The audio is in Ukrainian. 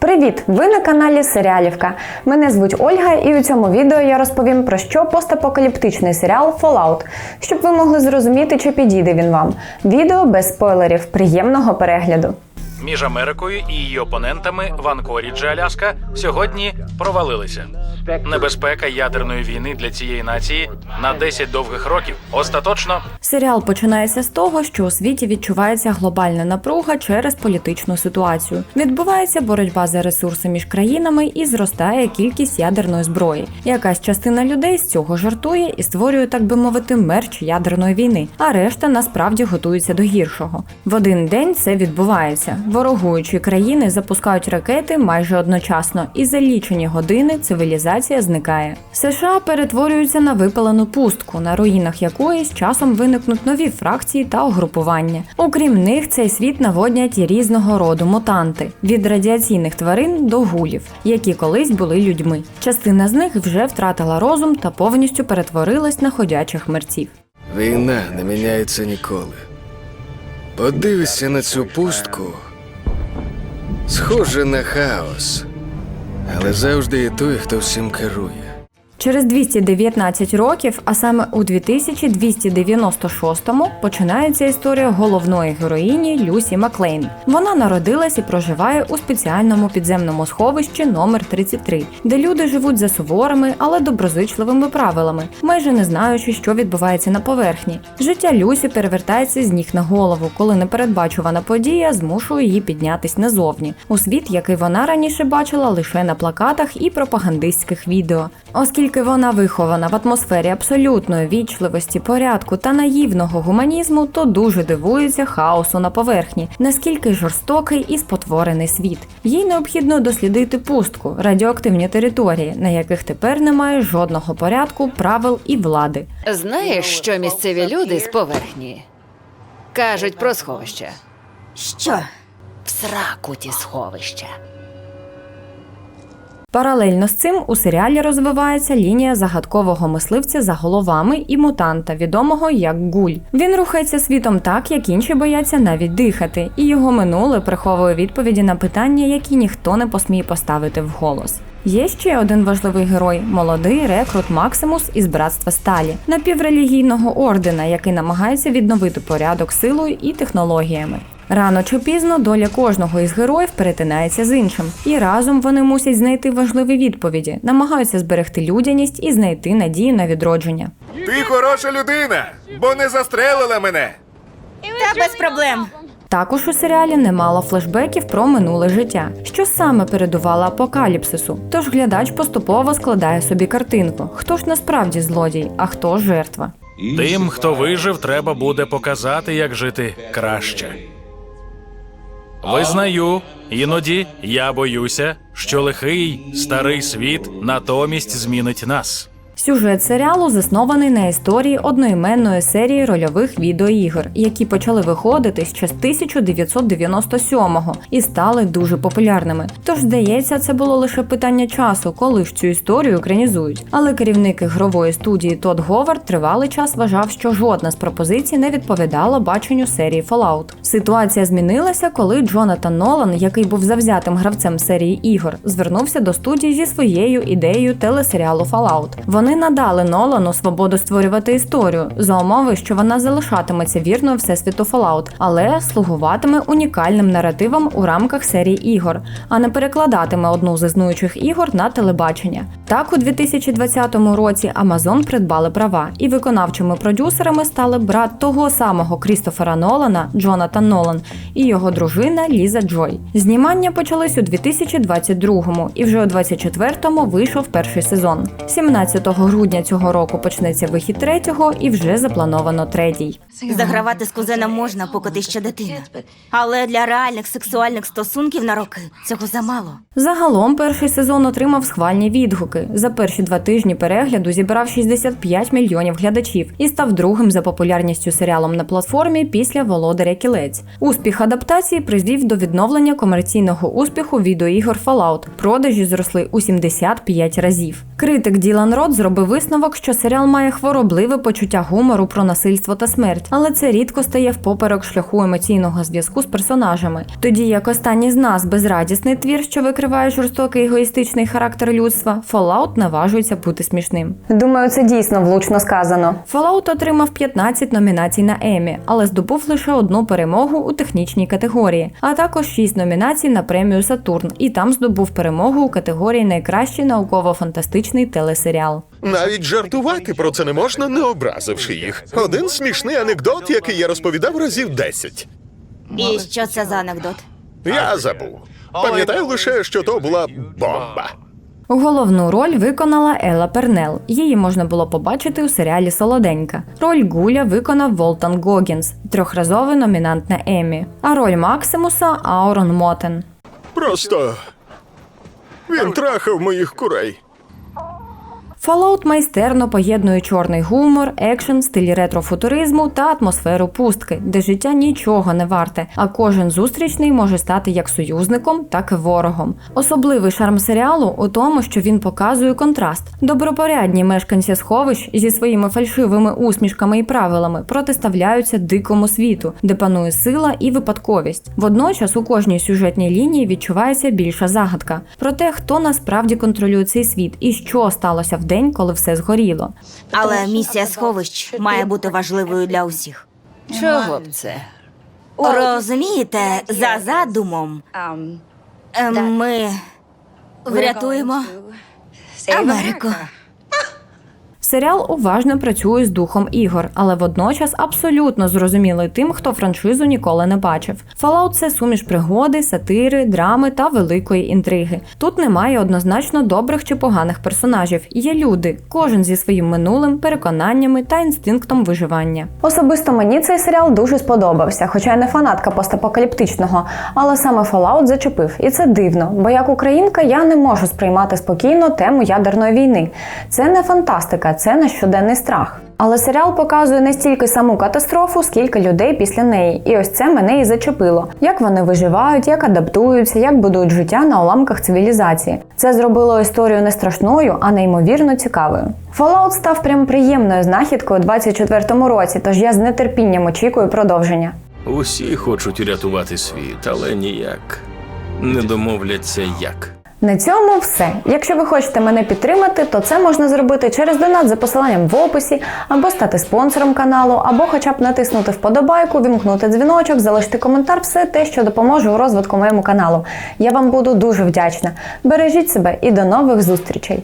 Привіт! Ви на каналі Серіалівка. Мене звуть Ольга, і у цьому відео я розповім про що постапокаліптичний серіал Fallout, щоб ви могли зрозуміти, чи підійде він вам. Відео без спойлерів. Приємного перегляду. між Америкою і її опонентами в Анкоріджі, Аляска, сьогодні провалилися. Небезпека ядерної війни для цієї нації на 10 довгих років остаточно Серіал починається з того, що у світі відчувається глобальна напруга через політичну ситуацію. Відбувається боротьба за ресурси між країнами і зростає кількість ядерної зброї. Якась частина людей з цього жартує і створює, так би мовити, мерч ядерної війни, а решта насправді готується до гіршого. В один день це відбувається. Ворогуючі країни запускають ракети майже одночасно, і за лічені години цивілізація зникає. США перетворюються на випалену пустку, на руїнах якої з часом виникнуть нові фракції та угрупування. Окрім них, цей світ наводнять і різного роду мутанти від радіаційних тварин до гулів, які колись були людьми. Частина з них вже втратила розум та повністю перетворилась на ходячих мерців. Війна не міняється ніколи. Подивися на цю пустку. Схоже на хаос. Але завжди є той, хто всім керує. Через 219 років, а саме у 2296-му, починається історія головної героїні Люсі Маклейн. Вона народилась і проживає у спеціальному підземному сховищі номер 33, де люди живуть за суворими, але доброзичливими правилами, майже не знаючи, що відбувається на поверхні. Життя Люсі перевертається з ніг на голову, коли непередбачувана подія змушує її піднятись назовні у світ, який вона раніше бачила лише на плакатах і пропагандистських відео. Оскільки вона вихована в атмосфері абсолютної вічливості, порядку та наївного гуманізму, то дуже дивується хаосу на поверхні, наскільки жорстокий і спотворений світ. Їй необхідно дослідити пустку, радіоактивні території, на яких тепер немає жодного порядку, правил і влади. Знаєш, що місцеві люди з поверхні кажуть про сховища? Що? В сраку ті сховища. Паралельно з цим у серіалі розвивається лінія загадкового мисливця за головами і мутанта, відомого як Гуль. Він рухається світом так, як інші бояться навіть дихати, і його минуле приховує відповіді на питання, які ніхто не посміє поставити вголос. Є ще один важливий герой молодий рекрут Максимус із братства Сталі, напіврелігійного ордена, який намагається відновити порядок силою і технологіями. Рано чи пізно доля кожного із героїв перетинається з іншим, і разом вони мусять знайти важливі відповіді, намагаються зберегти людяність і знайти надію на відродження. Ти хороша людина, бо не застрелила мене. Та без проблем. Також у серіалі немало флешбеків про минуле життя, що саме передувало апокаліпсису. Тож глядач поступово складає собі картинку: хто ж насправді злодій, а хто жертва. тим, хто вижив, треба буде показати, як жити краще. Визнаю, іноді я боюся, що лихий старий світ натомість змінить нас. Сюжет серіалу заснований на історії одноіменної серії рольових відеоігр, які почали виходити ще з 1997-го і стали дуже популярними. Тож, здається, це було лише питання часу, коли ж цю історію екранізують. Але керівник ігрової студії Тодд Говард тривалий час вважав, що жодна з пропозицій не відповідала баченню серії Fallout. Ситуація змінилася, коли Джонатан Нолан, який був завзятим гравцем серії ігор, звернувся до студії зі своєю ідеєю телесеріалу Fallout. Вони надали Нолану свободу створювати історію за умови, що вона залишатиметься вірною всесвіту Fallout, але слугуватиме унікальним наративом у рамках серії ігор, а не перекладатиме одну з існуючих ігор на телебачення. Так, у 2020 році Amazon придбали права, і виконавчими продюсерами стали брат того самого Крістофера Нолана, Джонатан Нолан, і його дружина Ліза Джой. Знімання почались у 2022-му, і вже у 24-му вийшов перший сезон. 17 грудня цього року почнеться вихід третього, і вже заплановано третій. Загравати з кузеном можна, поки ти ще дитина. Але для реальних сексуальних стосунків на роки цього замало. Загалом перший сезон отримав схвальні відгуки. За перші два тижні перегляду зібрав 65 мільйонів глядачів і став другим за популярністю серіалом на платформі після Володаря кілець. Успіх адаптації призвів до відновлення комерційного успіху відеоігор Fallout. Продажі зросли у 75 разів. Критик Ділан Рот зробив висновок, що серіал має хворобливе почуття гумору про насильство та смерть, але це рідко стає впоперек шляху емоційного зв'язку з персонажами. Тоді як останній з нас безрадісний твір, що викриває жорстокий егоїстичний характер людства, Fallout наважується бути смішним. Думаю, це дійсно влучно сказано. Fallout отримав 15 номінацій на Емі, але здобув лише одну перемогу у технічній категорії, а також 6 номінацій на премію Сатурн, і там здобув перемогу у категорії Найкращий науково-фантастичний телесеріал. Навіть жартувати про це не можна, не образивши їх. Один смішний анекдот, який я розповідав разів десять. І що це за анекдот? Я забув. Пам'ятаю лише, що то була бомба. Головну роль виконала Елла Пернел. Її можна було побачити у серіалі Солоденька. Роль Гуля виконав Волтан Гогінс, трьохразовий номінант на Емі. А роль Максимуса Аурон Мотен. Просто він трахав моїх курей. Fallout майстерно поєднує чорний гумор, екшен, стиль ретрофутуризму та атмосферу пустки, де життя нічого не варте, а кожен зустрічний може стати як союзником, так і ворогом. Особливий шарм серіалу у тому, що він показує контраст. Добропорядні мешканці сховищ зі своїми фальшивими усмішками і правилами протиставляються дикому світу, де панує сила і випадковість. Водночас у кожній сюжетній лінії відчувається більша загадка про те, хто насправді контролює цей світ і що сталося в день, коли все згоріло. Але місія сховищ має бути важливою для усіх. Чого б це? Розумієте, за задумом е, ми врятуємо Америку. Серіал уважно працює з духом ігор, але водночас абсолютно зрозумілий тим, хто франшизу ніколи не бачив. Fallout – це суміш пригоди, сатири, драми та великої інтриги. Тут немає однозначно добрих чи поганих персонажів. Є люди, кожен зі своїм минулим, переконаннями та інстинктом виживання. Особисто мені цей серіал дуже сподобався, хоча я не фанатка постапокаліптичного, але саме Fallout зачепив, і це дивно, бо як українка я не можу сприймати спокійно тему ядерної війни. Це не фантастика, це не щоденний страх. Але серіал показує не стільки саму катастрофу, скільки людей після неї. І ось це мене і зачепило. Як вони виживають, як адаптуються, як будують життя на уламках цивілізації. Це зробило історію не страшною, а неймовірно цікавою. Fallout став прям приємною знахідкою у 24-му році, тож я з нетерпінням очікую продовження. Усі хочуть рятувати світ, але ніяк. Не домовляться як. На цьому все. Якщо ви хочете мене підтримати, то це можна зробити через донат за посиланням в описі, або стати спонсором каналу, або хоча б натиснути вподобайку, вімкнути дзвіночок, залишити коментар, все те, що допоможе у розвитку моєму каналу. Я вам буду дуже вдячна. Бережіть себе і до нових зустрічей!